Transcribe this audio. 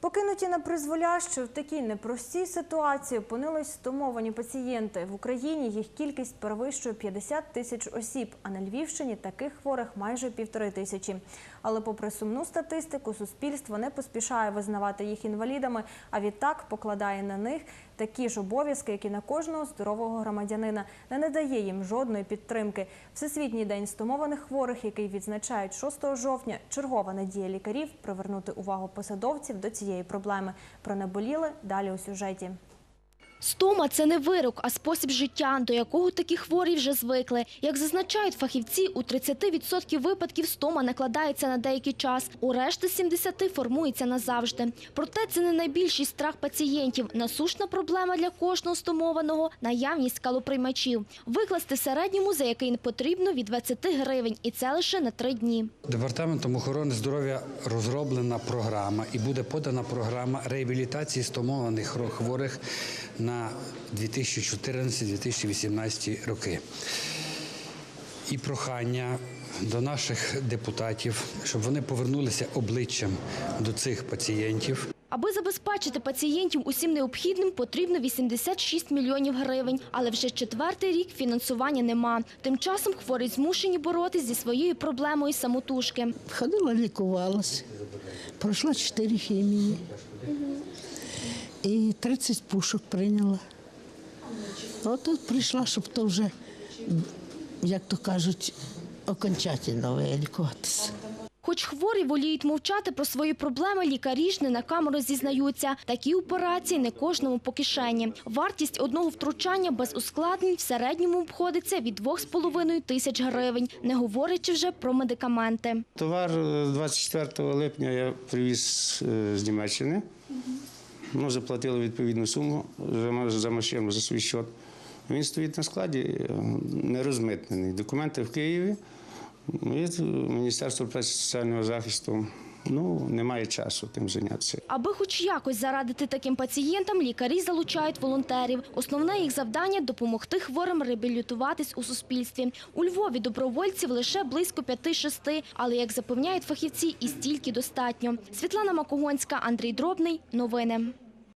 Покинуті на призволяще в такій непростій ситуації опинились стомовані пацієнти. В Україні їх кількість перевищує 50 тисяч осіб, а на Львівщині таких хворих майже півтори тисячі. Але попри сумну статистику, суспільство не поспішає визнавати їх інвалідами, а відтак покладає на них такі ж обов'язки, як і на кожного здорового громадянина, не надає їм жодної підтримки. Всесвітній день стомованих хворих, який відзначають 6 жовтня, чергова надія лікарів привернути увагу посадовців до цієї проблеми. Про наболіле далі у сюжеті. Стома – це не вирок, а спосіб життя, до якого такі хворі вже звикли. Як зазначають фахівці, у 30% випадків стома накладається на деякий час, у решти 70% формується назавжди. Проте це не найбільший страх пацієнтів. Насущна проблема для кожного стомованого – наявність скалоприймачів. Викласти середньому, за який потрібно, від 20 гривень, і це лише на три дні. Департаментом охорони здоров'я розроблена програма і буде подана програма реабілітації стомованих хворих на 2014-2018 роки. І прохання до наших депутатів, щоб вони повернулися обличчям до цих пацієнтів. Аби забезпечити пацієнтів усім необхідним, потрібно 86 мільйонів гривень. Але вже четвертий рік фінансування нема. Тим часом хворі змушені боротись зі своєю проблемою самотужки. Ходила, лікувалася, пройшла 4 хімії і 30 пушок прийняла. От тут прийшла, щоб то вже, як то кажуть, окончательно вилікуватися. Хоч хворі воліють мовчати про свої проблеми, лікарі ж не на камеру зізнаються. Такі операції не кожному по кишені. Вартість одного втручання без ускладнень в середньому обходиться від 2,5 тисяч гривень, не говорячи вже про медикаменти. Товар е, 24 липня я привіз е, з Німеччини. Ну, заплатили відповідну суму за машину, за свій счет. Він стоїть на складі, нерозмитнений. Документи в Києві. Міністерство праці соціального захисту ну, немає часу тим зайнятися. Аби хоч якось зарадити таким пацієнтам, лікарі залучають волонтерів. Основне їх завдання – допомогти хворим реабілітуватись у суспільстві. У Львові добровольців лише близько 5-6, але, як запевняють фахівці, і стільки достатньо. Світлана Макогонська, Андрій Дробний. Новини.